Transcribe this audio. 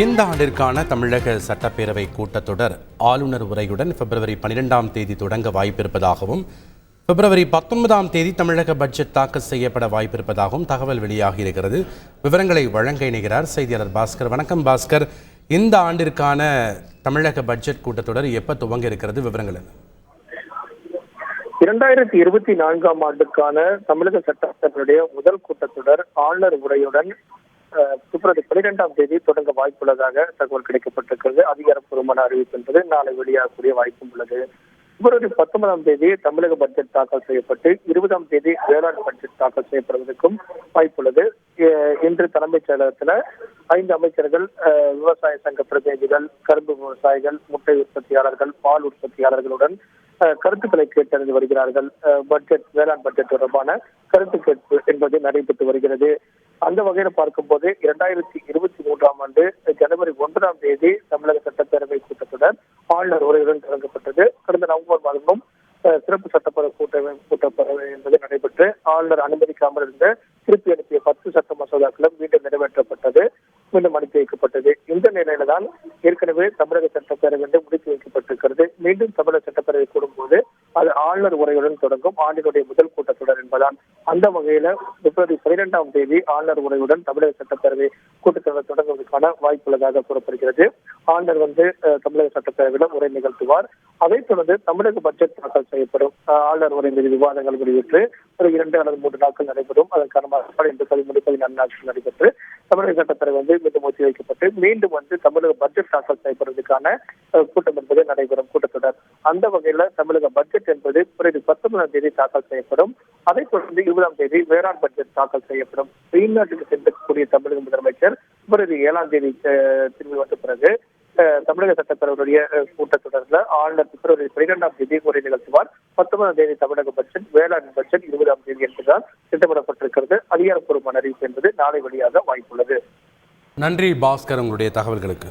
இந்த ஆண்டிற்கான தமிழக சட்டப்பேரவை கூட்டத்தொடர் ஆளுநர் உரையுடன் பிப்ரவரி பன்னிரெண்டாம் தேதி தொடங்க வாய்ப்பிருப்பதாகவும் பிப்ரவரி பத்தொன்பதாம் தேதி தமிழக பட்ஜெட் தாக்கல் செய்யப்பட வாய்ப்பிருப்பதாகவும் தகவல் வெளியாகி இருக்கிறது. விவரங்களை வழங்க இணைகிறார் செய்தியாளர் பாஸ்கர். வணக்கம் பாஸ்கர். இந்த ஆண்டிற்கான தமிழக பட்ஜெட் கூட்டத்தொடர் எப்போ துவங்க இருக்கிறது? விவரங்கள் என்ன? இரண்டாயிரத்தி இருபத்தி நான்காம் ஆண்டுக்கான தமிழக சட்டசபையுடைய முதல் கூட்டத்தொடர் ஆளுநர் உரையுடன் பிப்ரவரி பனிரெண்டாம் தேதி தொடங்க வாய்ப்புள்ளதாக தகவல் கிடைக்கப்பட்டிருக்கிறது. அதிகாரப்பூர்வமான அறிவிப்பு என்பது நாளை வெளியாகக்கூடிய வாய்ப்பும் உள்ளது. பிப்ரவரி பத்தொன்பதாம் தேதி தமிழக பட்ஜெட் தாக்கல் செய்யப்பட்டு இருபதாம் தேதி வேளாண் பட்ஜெட் தாக்கல் செய்யப்படுவதற்கும் வாய்ப்புள்ளது. இன்று தலைமைச் செயலகத்துல ஐந்து அமைச்சர்கள் விவசாய சங்க பிரதிநிதிகள் கரும்பு விவசாயிகள் முட்டை உற்பத்தியாளர்கள் பால் உற்பத்தியாளர்களுடன் கருத்துக்களை கேட்டறிந்து வருகிறார்கள். அஹ், பட்ஜெட் வேளாண் பட்ஜெட் தொடர்பான கருத்து கேட்பு என்பது நடைபெற்று வருகிறது. அந்த வகையில பார்க்கும்போது இரண்டாயிரத்தி இருபத்தி மூன்றாம் ஆண்டு ஜனவரி ஒன்றாம் தேதி தமிழக சட்டப்பேரவை கூட்டத்தொடர் ஆளுநர் உரையுடன் தொடங்கப்பட்டது. கடந்த நவம்பர் மாதமும் சிறப்பு சட்டப்பேரவை கூட்டமை கூட்டப்பேரவை என்பது நடைபெற்று ஆளுநர் அனுமதிக்காமல் இருந்த திருப்பி அனுப்பிய பத்து சட்ட மசோதாக்களும் மீண்டும் நிறைவேற்றப்பட்டது மீண்டும் அனுப்பி வைக்கப்பட்டது. இந்த நிலையில தான் ஏற்கனவே தமிழக சட்டப்பேரவை வந்து முடித்து வைக்கப்பட்டிருக்கிறது. மீண்டும் தமிழக சட்டப்பேரவை கூடும் அது ஆளுநர் உரையுடன் தொடங்கும். ஆண்டினுடைய முதல் கூட்டத்தொடர் என்பதால் அந்த வகையில பிப்ரவரி பனிரெண்டாம் தேதி ஆளுநர் உரையுடன் தமிழக சட்டப்பேரவை கூட்டத்தொடர் தொடங்குவதற்கான வாய்ப்புள்ளதாக கூறப்படுகிறது. ஆளுநர் வந்து தமிழக சட்டப்பேரவையில உரை நிகழ்த்துவார். அதைத் தொடர்ந்து தமிழக பட்ஜெட் தாக்கல் செய்யப்படும். ஆளுநர் உரை மீது விவாதங்கள் வெளியிட்டு ஒரு இரண்டு அல்லது மூன்று நாட்கள் நடைபெறும். அதற்கான மறுபாடு இன்று பதிமூணு பதினான்கு நாட்கள் நடைபெற்று தமிழக சட்டப்பேரவை வந்து மீண்டும் ஒத்தி வைக்கப்பட்டு மீண்டும் வந்து தமிழக பட்ஜெட் தாக்கல் செய்யப்படுவதற்கான கூட்டம் என்பது நடைபெறும் கூட்டத்தொடர். அந்த வகையில தமிழக பட்ஜெட் என்பது பிறகு பத்தொன்பதாம் தேதி தாக்கல் செய்யப்படும். அதைத் தொடர்ந்து இருபதாம் தேதி வேளாண் பட்ஜெட் தாக்கல் செய்யப்படும். வெளிநாட்டுக்கு சென்றக்கூடிய தமிழக முதலமைச்சர் பிறகு ஏழாம் தேதி திரும்பி வந்த பிறகு தமிழக சட்டப்பேரவையுடைய கூட்டத் கூட்டத்தொடர்ல ஆளுநர் பிப்ரவரி பனிரெண்டாம் தேதி உரை நிகழ்த்துவார். பத்தொன்பதாம் தேதி தமிழக பட்ஜெட் வேளாண் பட்ஜெட் இருபதாம் தேதி என்பதுதான் திட்டமிடப்பட்டிருக்கிறது. அதிகாரப்பூர்வமான அறிவிப்பு என்பது நாளை வழியாக வாய்ப்புள்ளது. நன்றி பாஸ்கர் உங்களுடைய தகவல்களுக்கு.